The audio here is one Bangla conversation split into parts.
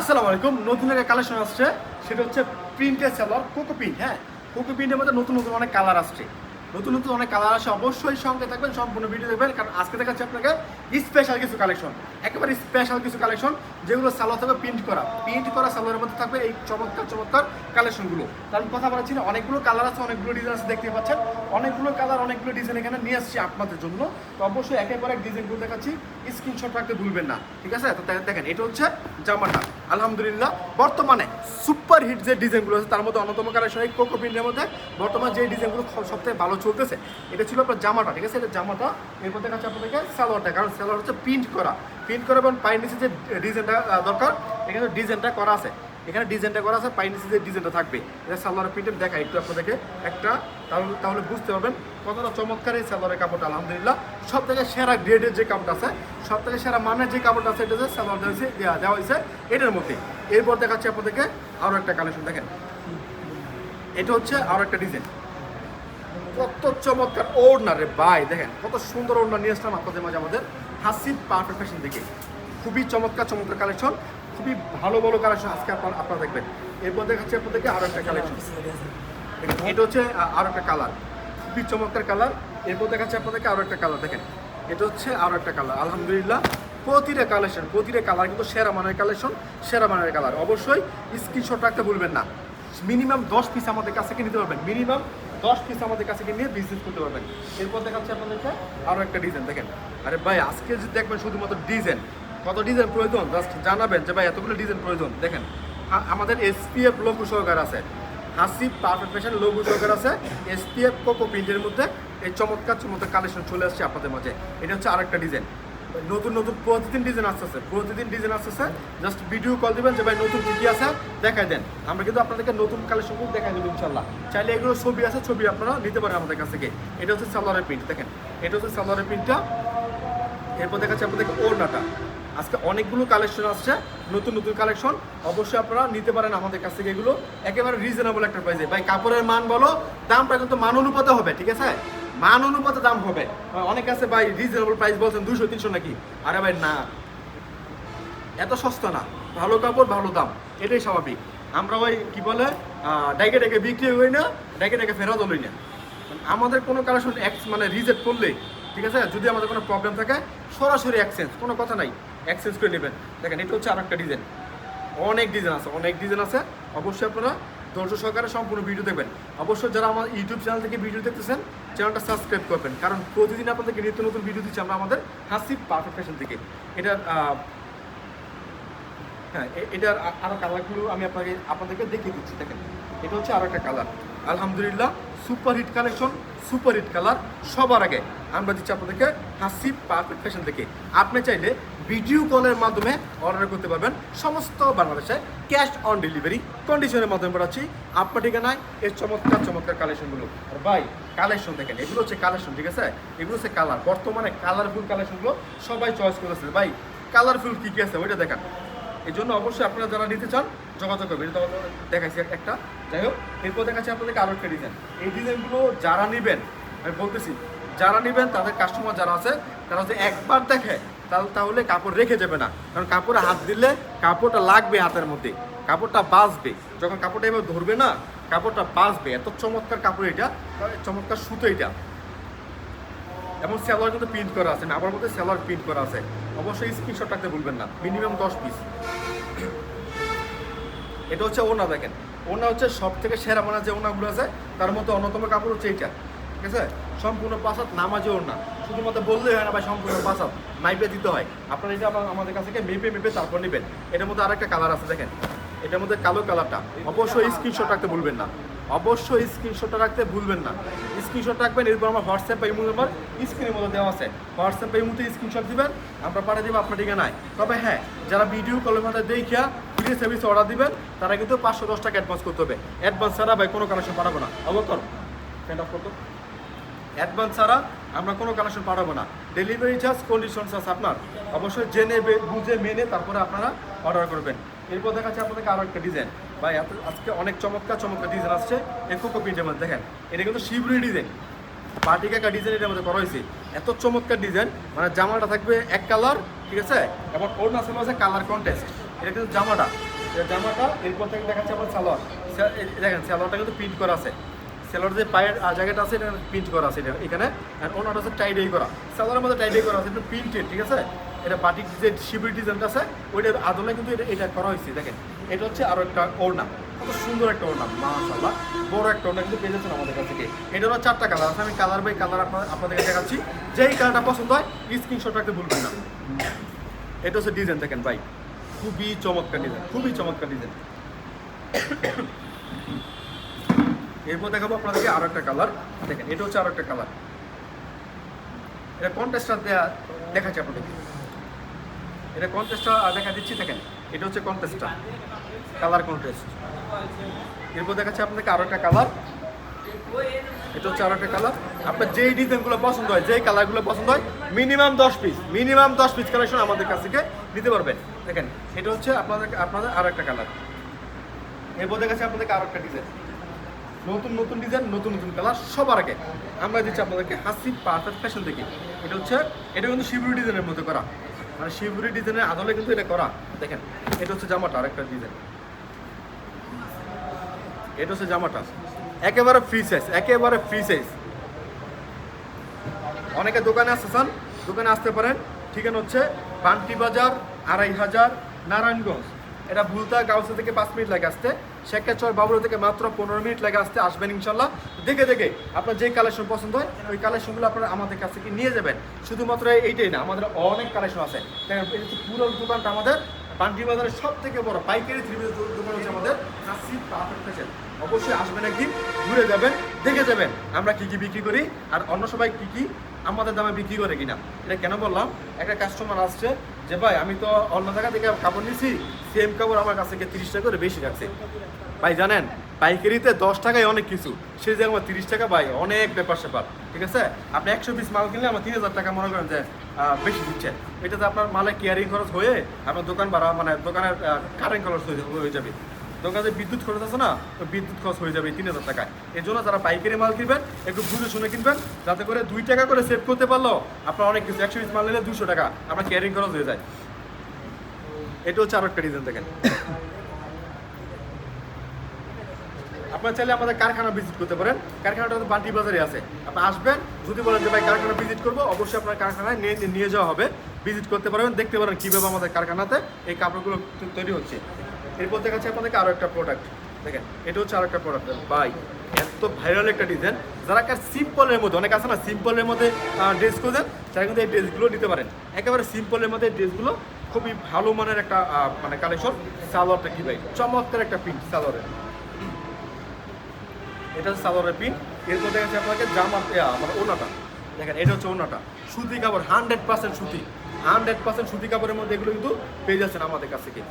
আসসালামু আলাইকুম। নতুন একটা কালেকশন আসছে। সেটা হচ্ছে প্রিন্টের সেলার কোকো প্রিন্ট হ্যাঁ? কোকো প্রিন্টের মধ্যে নতুন নতুন অনেক কালার আসছে। নতুন নতুন অনেক কালার আসে অবশ্যই সঙ্গে থাকবেন, সম্পূর্ণ ভিডিও দেখবেন, কারণ আজকে দেখাচ্ছি আপনাকে স্পেশাল কিছু কালেকশন একেবারে স্পেশাল কিছু কালেকশন যেগুলো সালোয়ার থাকবে প্রিন্ট করা। প্রিন্ট করা সালোয়ারের মধ্যে থাকবে এই চমৎকার চমৎকার কালেকশনগুলো তার কথা বলছি না, অনেকগুলো কালার আছে, অনেকগুলো ডিজাইন আছে, দেখতে পাচ্ছেন? অনেকগুলো কালার অনেকগুলো ডিজাইন এখানে নিয়ে আসছি আপনাদের জন্য। তো অবশ্যই একেবারে এক ডিজাইনগুলো দেখাচ্ছি। স্ক্রিনশট রাখতে ভুলবেন না। ঠিক আছে? তো দেখেন, এটা হচ্ছে জামাটা। আলহামদুলিল্লাহ, বর্তমানে সুপার হিট যে ডিজাইনগুলো আছে, তার মধ্যে অন্যতম কারণ এই কোকো প্রিন্টের মধ্যে বর্তমান যে ডিজাইনগুলো সবথেকে ভালো চলতেছে, এটা ছিল আপনার জামাটা, ঠিক আছে? এটা জামাটা এর মধ্যে কাছে আপনাদেরকে সালোয়ারটা, কারণ সালোয়ার হচ্ছে প্রিন্ট করা। প্রিন্ট করা এবং পায়ের নিচে যে ডিজাইনটা দরকার এখানে ডিজাইনটা করা আছে। এখানে ডিজাইনটা করা আছে নিচে যে ডিজাইনটা থাকবে। এটা সালোয়ারের প্রিন্টের দেখা একটু আপনাদেরকে। একটা, তাহলে তাহলে বুঝতে পারবেন কতটা চমৎকার এই সালোয়ারের কাপড়টা, আলহামদুলিল্লাহ। সব থেকে সেরা গ্রেডের যে কাপড়টা আছে সব থেকে সেরা মানের যে কাপড়টা আছে, এটা হচ্ছে সালোয়ার দেওয়া দেওয়া দেওয়া হয়েছে, এটার মধ্যে। এরপর দেখাচ্ছি আপনাদেরকে আরও একটা কালেকশন দেখেন। এটা হচ্ছে আরও একটা ডিজাইন কত চমৎকার ওড়না ভাই, দেখেন, কত সুন্দর ওড়না নিয়ে আসলাম আপনাদের মাঝে আমাদের। হাসিব পারফেক্ট ফ্যাশন থেকে খুবই চমৎকার চমৎকার কালেকশন খুবই ভালো ভালো কালেকশন আজকে আপনারা আপনারা দেখবেন। এরপর দেখাচ্ছি আপনাদেরকে আরও একটা কালেকশন এটা হচ্ছে আরও একটা কালার খুবই চমৎকার কালার এরপর দেখাচ্ছে আপনাদেরকে আরও একটা কালার দেখেন, এটা হচ্ছে আরও একটা কালার আলহামদুলিল্লাহ, প্রতিটা কালেকশন প্রতিটা কালার কিন্তু সেরা মানের কালেকশন সেরা মানের কালার অবশ্যই স্ক্রিনশট রাখতে ভুলবেন না। মিনিমাম দশ পিস আমাদের কাছে কিনে নিতে পারবেন। মিনিমাম দশ পিস আমাদের কাছে কিনে বিজনেস করতে পারবেন। এরপর দেখাচ্ছে আপনাদেরকে আরও একটা ডিজাইন দেখেন, আরে ভাই, আজকে যদি দেখবেন শুধুমাত্র ডিজাইন কত ডিজাইন প্রয়োজন? জাস্ট জানাবেন যে ভাই, এতগুলো ডিজাইন প্রয়োজন। দেখেন আমাদের এসপিএফ লোগো সহকার আছে। হাসি পারফেক্ট ফ্যাশন লোগো সহকার আছে। এসপিএফ কোকো প্রিন্টের মধ্যে এই চমৎকার চমৎকার কালেকশন চলে আসছে আপনাদের মাঝে। এটা হচ্ছে আরেকটা ডিজাইন। নতুন নতুন প্রতিদিন ডিজাইন আসতেছে। প্রতিদিন ডিজাইন আসতেছে। জাস্ট ভিডিও কল দিবেন যে ভাই, নতুন কি কি আছে? দেখাই দেন। আমরা কিন্তু আপনাদেরকে নতুন কালেকশনগুলো দেখাই দেবো ইনশাল্লাহ চাইলে এগুলো ছবি আছে, ছবি আপনারা নিতে পারেন আমাদের কাছ থেকে। এটা হচ্ছে সালোয়ারের প্রিন্ট, দেখেন। এটা হচ্ছে সালোয়ারের প্রিন্টটা। এরপর দেখাচ্ছি আপনাদেরকে ওড়নাটা। আজকে অনেকগুলো কালেকশন আসছে, নতুন নতুন কালেকশন অবশ্যই আপনারা নিতে পারেন আমাদের কাছ থেকে এগুলো। একেবারে রিজনেবল একটা প্রাইসে ভাই, কাপড়ের মান বলো, দামটা কিন্তু মান অনুপাতে হবে, ঠিক আছে? মান অনুপাতে দাম হবে। অনেক আছে ভাই রিজনেবল প্রাইস বলছেন দুশো তিনশো নাকি? আরে ভাই, না। এত সস্তা না। ভালো কাপড়, ভালো দাম। এটাই স্বাভাবিক। আমরা ওই কি বলে ডাইকে ডাইকে বিক্রি হই না ডাইকে ডাইকে ফেরত হই না। আমাদের কোনো কালেকশন এক্স মানে রিজেক্ট করলে, ঠিক আছে? যদি আমাদের কোনো প্রবলেম থাকে, সরাসরি এক্সচেঞ্জ কোনো কথা নাই। এক্সচেঞ্জ করে নেবেন। দেখেন, এটা হচ্ছে আরেকটা ডিজাইন অনেক ডিজাইন আছে, অনেক ডিজাইন আছে। অবশ্যই আপনারা ধৈর্য সহকারে সম্পূর্ণ ভিডিও দেখবেন। অবশ্যই যারা আমার ইউটিউব চ্যানেল থেকে ভিডিও দেখতেছেন চ্যানেলটা সাবস্ক্রাইব করবেন। কারণ প্রতিদিন আপনাদেরকে নিত্য নতুন ভিডিও দিচ্ছি আমরা আমাদের হাসি পারফেক্ট ফ্যাশন থেকে। এটা হ্যাঁ এটার আ- আরও কালারগুলো আমি আপনাকে, আপনাদেরকে দেখিয়ে দিচ্ছি। দেখেন, এটা হচ্ছে আরও একটা কালার আলহামদুলিল্লাহ super hit collection super hit colour সবার আগে আমরা দিচ্ছি আপনাদেরকে হাসি পারফেক্ট ফ্যাশন থেকে। আপনি চাইলে ভিডিও কলের মাধ্যমে অর্ডার করতে পারবেন সমস্ত বাংলাদেশে ক্যাশ অন ডেলিভারি কন্ডিশনের মাধ্যমে পাঠাচ্ছি। আপনার ঠিকানায় এর চমৎকার চমৎকার কালেকশনগুলো আর ভাই কালেকশন দেখেন, এগুলো হচ্ছে কালেকশন ঠিক আছে? এগুলো হচ্ছে কালার বর্তমানে কালারফুল কালেকশনগুলো সবাই চয়েস করেছে ভাই কালারফুল কী কী আছে ওইটা দেখান। এই জন্য অবশ্যই আপনারা যারা নিতে চান, যোগাযোগ করবেন। এটা দেখাইছি একটা। যাই হোক, এরপর দেখাচ্ছি আপনাদেরকে আরও একটা ডিজাইন এই ডিজাইনগুলো যারা নেবেন, আমি বলতেছি, যারা নেবেন, তাদের কাস্টমার যারা আছে, তারা যদি একবার দেখে তাহলে কাপড় রেখে যাবে না। কারণ কাপড়ে হাত দিলে কাপড়টা লাগবে হাতের মধ্যে, কাপড়টা বাঁচবে। যখন কাপড়টা এবার ধরবে না, কাপড়টা বাঁচবে। এত চমৎকার কাপড় এটা চমৎকার সুতো এটা। এবং স্যালোয়ার কিন্তু প্রিন্ট করা আছে, না আমার মধ্যে স্যালোয়ার প্রিন্ট করা আছে। অবশ্যই স্ক্রিনশট রাখতে ভুলবেন না মিনিমাম দশ পিস এটা হচ্ছে ওনা দেখেন। ওনা হচ্ছে সব থেকে সেরা মানা যে ওনাগুলো আছে, তার মধ্যে অন্যতম কাপড় হচ্ছে এইটা। ঠিক আছে? সম্পূর্ণ পাসাত নামাজে ওনা শুধুমাত্র বললেই হয় না ভাই, সম্পূর্ণ পাসাত মাইপে দিতে হয়। আপনারা এটা আমাদের কাছ থেকে মেপে মেপে তারপর নেবেন। এটার মধ্যে আরেকটা কালার আছে, দেখেন। এটার মধ্যে কালো কালারটা অবশ্যই স্ক্রিনশট রাখতে ভুলবেন না। অবশ্যই স্ক্রিনশটটা রাখতে ভুলবেন না। স্ক্রিনশট রাখবেন, এরপর আমার হোয়াটসঅ্যাপ ইমো নাম্বার স্ক্রিনের মধ্যে দেওয়া আছে। হোয়াটসঅ্যাপ ইমোতে স্ক্রিনশট দিবেন, আমরা পাঠিয়ে দেবো আপনার ঠিকানায়। তবে হ্যাঁ যারা ভিডিও কলের মধ্যে দেখিয়া ফ্রি সার্ভিস অর্ডার দিবেন, তারা কিন্তু পাঁচশো দশ টাকা অ্যাডভান্স করতে হবে। অ্যাডভান্স ছাড়া ভাই কোনো কানেকশন পাঠাবো না। অবকর। ফ্যান্ড অফ করতো। অ্যাডভান্স ছাড়া আমরা কোনো কানেকশন পাঠাবো না। ডেলিভারি চার্জ কন্ডিশনস আছে আপনার। অবশ্যই জেনে বে- বুঝে, মেনে তারপরে আপনারা অর্ডার করবেন। এরপর দেখা যাচ্ছে আপনাদেরকে আরও একটা ডিজাইন ভাই, এত আজকে অনেক চমৎকার চমৎকার ডিজাইন আসছে। একো প্রিন্টের মধ্যে, দেখেন। এটা কিন্তু শিবরি ডিজাইন পার্টি কাকা ডিজাইন এটার মধ্যে করা হয়েছে। এত চমৎকার ডিজাইন মানে জামাটা থাকবে এক কালার ঠিক আছে? এবং ওর নাচে আছে কালার কন্টেস্ট এটা কিন্তু জামাটা। জামাটা, এরপর থেকে দেখাচ্ছে আমার সালোয়ার। দেখেন, সালোয়ারটা কিন্তু প্রিন্ট করা আছে। সালোয়ার যে পায়ের জায়গাটা আছে, এটা প্রিন্ট করা আছে এটা, এখানে। আর ওনাটা আছে টাইডাই করা। সালোয়ারের মধ্যে টাইডাই করা আছে, এটা প্রিন্টেড ঠিক আছে? এটা বাটিক যে শিবির ডিজাইনটা আছে, ওইটার আদলে কিন্তু এটা এটা করা হয়েছে, দেখেন। এটা হচ্ছে আরও একটা ওড়না। কত সুন্দর একটা ওড়না, মাশাআল্লাহ। বড় একটা ওড়না কিন্তু পেয়ে যাচ্ছেন আমাদের কাছ থেকে। এটা এটারও চারটা কালার আছে, আমি কালার বাই কালার আপনার আপনাদেরকে দেখাচ্ছি। যেই কালারটা পছন্দ হয় স্ক্রিনশট রাখতে ভুলবেন না। এটা হচ্ছে ডিজাইন দেখেন ভাই। খুবই চমৎকার ডিজাইন খুবই চমৎকার ডিজাইন এরপর দেখাবো আপনাদেরকে আরও একটা কালার দেখেন, এটা হচ্ছে আরও একটা কালার এটা কন্টেস্টটা দেয়া দেখাচ্ছি আপনাদেরকে। এটা কন্টেস্টটা দেখা দিচ্ছি, দেখেন, এটা হচ্ছে কন্টেস্টটা কালার কন্টেস্ট এরপর দেখাচ্ছি আপনাদেরকে আরও একটা কালার এটা হচ্ছে আরও একটা কালার আপনার যেই ডিজাইনগুলো পছন্দ হয়, যেই কালারগুলো পছন্দ হয় মিনিমাম দশ পিস মিনিমাম দশ পিস কালেকশন আমাদের কাছ থেকে নিতে পারবেন। দেখেন, এটা হচ্ছে আপনাদের আপনাদের আরও একটা কালার এরপর দেখাচ্ছি আপনাদেরকে আরও একটা ডিজাইন নতুন নতুন ডিজাইন নতুন নতুন কালার সবার আগে আমরা দিচ্ছি আপনাদেরকে হাসি পারফেক্ট ফ্যাশন থেকে এটা হচ্ছে, এটা কিন্তু শিবুরি ডিজাইনের মধ্যে করা। মানে শিবুরি ডিজাইনের আদলে কিন্তু এটা করা। দেখেন, এটা হচ্ছে জামাটা আরেকটা ডিজাইন এটা হচ্ছে জামাটা। একেবারে ফ্রি সাইজ একেবারে ফ্রি সাইজ অনেকে দোকানে আসতেছেন দোকানে আসতে পারেন। ঠিকানা হচ্ছে বান্টি বাজার, আড়াই হাজার, নারায়ণগঞ্জ। এটা ভুলতা গাউসা থেকে পাঁচ মিনিট লাগে আসতে। শেখাচর বাবুর থেকে মাত্র পনেরো মিনিট লাগে আসতে আসবেন ইনশাল্লাহ। দেখে দেখে আপনার যে কালেকশন পছন্দ হয়, ওই কালেকশনগুলো আপনারা আমাদের কাছ থেকে নিয়ে যাবেন। শুধুমাত্র এইটাই না, আমাদের অনেক কালেকশন আছে। পুরো দোকানটা আমাদের পান্ডি বাজারের সব থেকে বড়, পাইকারি থ্রি দোকান হচ্ছে আমাদের অবশ্যই আসবেন একদিন, ঘুরে যাবেন, দেখে যাবেন আমরা কি কি বিক্রি করি আর অন্য সবাই কি কি আমাদের দামে বিক্রি করে কিনা। এটা কেন বললাম? একটা কাস্টমার আসছে যে ভাই, আমি তো অন্য জায়গা থেকে কাপড় নিছি সেম কাপড় আমার কাছ থেকে তিরিশ টাকা করে বেশি রাখছে। ভাই, জানেন, পাইকারিতে দশ টাকায় অনেক কিছু। সেই জায়গায় আমার তিরিশ টাকা, ভাই, অনেক ব্যাপার স্যাপার, ঠিক আছে? আপনি একশো পিস মাল কিনলে আমার তিন হাজার টাকা মনে করেন যে বেশি দিচ্ছে। এটাতে আপনার মালে কেয়ারিং খরচ হয়ে আপনার দোকান ভাড়া মানে দোকানের কারেন্ট খরচ হয়ে যাবে। দোকানে বিদ্যুৎ খরচ আছে না তো বিদ্যুৎ খরচ হয়ে যাবে তিন হাজার টাকায়। এই জন্য যারা পাইকারি মাল কিনবেন, একটু বুঝে শুনে কিনবেন, যাতে করে দুই টাকা করে সেভ করতে পারল, আপনার অনেক কিছু, একশো পিস মাল নিলে দুশো টাকা, আপনার ক্যারিং খরচ হয়ে যায়। এটা হচ্ছে আরও একটা ডিজাইন দেখেন। আপনার চাইলে আমাদের কারখানা ভিজিট করতে পারেন। কারখানাটা বান্টি বাজারে আছে। আপনি আসবেন, যদি বলেন যে, ভাই, কারখানা ভিজিট করব, অবশ্যই আপনার কারখানায় নিয়ে নিয়ে যাওয়া হবে। ভিজিট করতে পারবেন, দেখতে পারেন কীভাবে আমাদের কারখানাতে এই কাপড়গুলো তৈরি হচ্ছে। এরপর দেখাচ্ছে আপনাদেরকে আরও একটা প্রোডাক্ট দেখেন, এটা হচ্ছে আরও একটা প্রোডাক্ট বাই। এত ভাইরাল একটা ডিজাইন যারা কার সিম্পলের মধ্যে, অনেক আছে না সিম্পলের মধ্যে ড্রেস করছেন তারা কিন্তু এই ড্রেসগুলো নিতে পারেন। একেবারে সিম্পলের মধ্যে ড্রেসগুলো খুবই ভালো মানের একটা মানে কালেকশন সালোয়ারটা কি ভাই? চমৎকার একটা প্রিন্ট সালোয়ারের। এটা হচ্ছে সালোয়ারের পিন এরপর দেখা যাচ্ছে আপনাকে জামার মানে ওনাটা দেখেন, এটা হচ্ছে ওনাটা সুতি কাপড় হান্ড্রেড পার্সেন্ট সুতি। হান্ড্রেড পার্সেন্ট সুতি কাপড়ের মধ্যে এগুলো কিন্তু পেয়ে যাচ্ছেন আমাদের কাছ থেকে।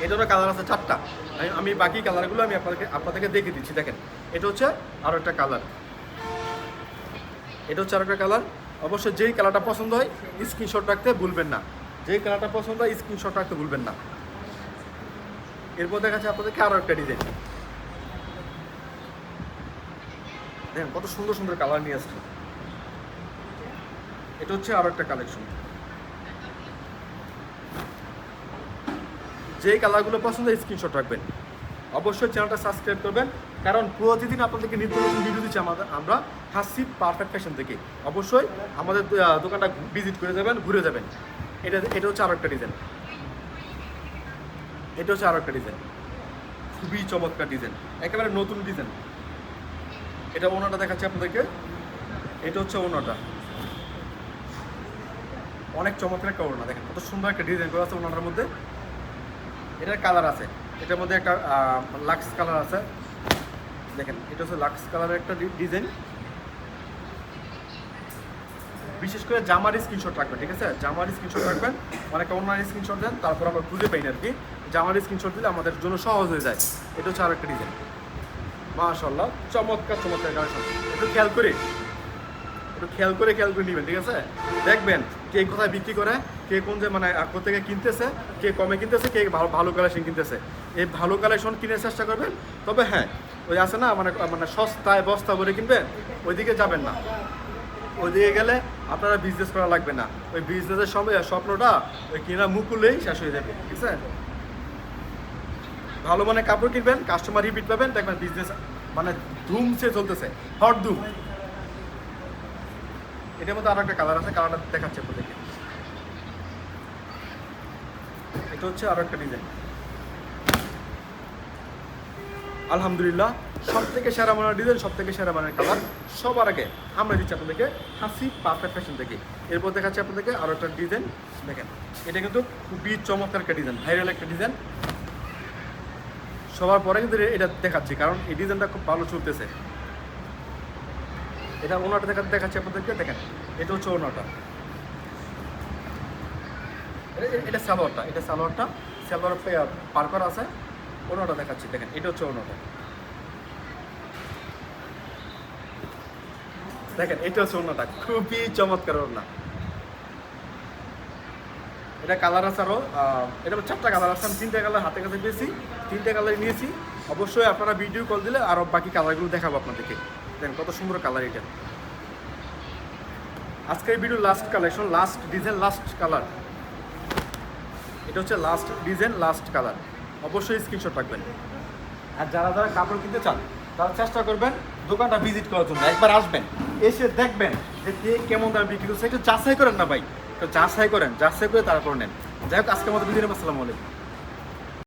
এটারও কালার আছে চারটা। আমি- বাকি কালারগুলো আমি আপনাদেরকে আপনাদেরকে দেখে দিচ্ছি, দেখেন। এটা হচ্ছে আরও একটা কালার এটা হচ্ছে আরও একটা কালার অবশ্যই যেই কালারটা পছন্দ হয় স্ক্রিনশট রাখতে ভুলবেন না। যেই কালারটা পছন্দ হয় স্ক্রিনশট রাখতে ভুলবেন না। এরপর দেখা যাচ্ছে আপনাদেরকে আরও একটা ডিজাইন দেখেন কত সুন্দর সুন্দর কালার নিয়ে আসছে। এটা হচ্ছে আরও একটা কালেকশন যে কালারগুলো পছন্দ স্ক্রিনশট রাখবেন। অবশ্যই চ্যানেলটা সাবস্ক্রাইব করবেন, কারণ প্রতিদিন আপনাদেরকে নিত্য নতুন ভিডিও দিচ্ছি আমাদের আমরা হাসি পারফেক্ট ফ্যাশন থেকে। অবশ্যই আমাদের দোকানটা ভিজিট করে যাবেন, ঘুরে যাবেন। এটা এটা হচ্ছে আরও একটা ডিজাইন এটা হচ্ছে আরও একটা ডিজাইন খুবই চমৎকার ডিজাইন একেবারে নতুন ডিজাইন এটা ওনাটা দেখাচ্ছি আপনাদেরকে। এটা হচ্ছে ওনাটা। অনেক চমৎকার একটা ওনা, দেখেন। কত সুন্দর একটা ডিজাইন করা আছে ওনাটার মধ্যে। এটার কালার আছে। এটার মধ্যে একটা লাক্স কালার আছে। দেখেন, এটা হচ্ছে লাক্স কালারের একটা ডিজাইন বিশেষ করে জামার স্ক্রিনশট রাখবেন, ঠিক আছে? জামার স্ক্রিনশট রাখবেন, অনেকে অনলাইন স্ক্রিনশট দেন, তারপর আমরা খুঁজে পাইনি আর কি। জামার স্ক্রিনশট দিলে আমাদের জন্য সহজ হয়ে যায়। এটা হচ্ছে আর একটা ডিজাইন মাশাল্লাহ চমৎকার চমৎকার কালেকশন একটু খেয়াল করে, একটু খেয়াল করে খেয়াল করে নেবেন, ঠিক আছে? দেখবেন কে কোথায় বিক্রি করে কে কোন যে মানে কোথেকে কিনতেছে, কে কমে কিনতেছে, কে ভালো ভালো কালেকশন কিনতেছে। এই ভালো কালেকশন কিনার চেষ্টা করবেন। তবে হ্যাঁ ওই আছে না মানে মানে সস্তায় বস্তা ভরে কিনবেন, ওইদিকে যাবেন না। ওইদিকে গেলে আপনারা বিজনেস করা লাগবে না। ওই বিজনেসের সময় স্বপ্নটা ওই কিনা মুকুলেই শেষ হয়ে যাবে, ঠিক আছে? ভালো মানে কাপড় কিনবেন কাস্টমার রিপিট পাবেন, দেখবেন বিজনেস মানে ধুমসে চলতেছে হট ধুম। এটার মধ্যে আরও একটা কালার আছে কালারটা দেখাচ্ছে আপনাদেরকে। এটা হচ্ছে আরও একটা ডিজাইন আলহামদুলিল্লাহ সব থেকে সেরা মানের ডিজাইন সব থেকে সেরা মানের কালার সবার আগে আমরা দিচ্ছি আপনাদেরকে হাসি পারফেক্ট ফ্যাশন থেকে এরপর দেখাচ্ছি আপনাদেরকে আরও একটা ডিজাইন দেখেন, এটা কিন্তু খুবই চমৎকার একটা ডিজাইন ভাইরাল একটা ডিজাইন সবার পরে কিন্তু এটা দেখাচ্ছি, কারণ এই ডিজাইনটা খুব ভালো চলতেছে। এটা ওনাটা দেখা দেখাচ্ছি আপনাদেরকে, দেখেন, এটা হচ্ছে ওনাটা এটা সালোয়ারটা এটা সালোয়ারটা সালোয়ার পার করা আছে। ওনাটা দেখাচ্ছি, দেখেন, এটা হচ্ছে ওনাটা দেখেন, এটা হচ্ছে ওনাটা খুবই চমৎকার ওনা এটা কালার আছে আরও এটা চারটা কালার আছে, আমি তিনটা কালার হাতে কাছে পেয়েছি তিনটা কালার নিয়েছি। অবশ্যই আপনারা ভিডিও কল দিলে আরও বাকি কালারগুলো দেখাবো আপনাদেরকে। দেখেন, কত সুন্দর কালার এটা। আজকের video last collection last design last colour এটা হচ্ছে লাস্ট ডিজাইন লাস্ট কালার অবশ্যই স্ক্রিনশট রাখবেন। আর যারা যারা কাপড় কিনতে চান, তারা চেষ্টা করবেন দোকানটা ভিজিট করার জন্য। একবার আসবেন, এসে দেখবেন যে কে কেমন দামে বিক্রি করছে। একটু যাচাই করেন না ভাই। তো যাচাই করেন, যাচাই করে তারপর নেন। যাই হোক আজকে আমাদের ভিডিও আসসালামু আলাইকুম।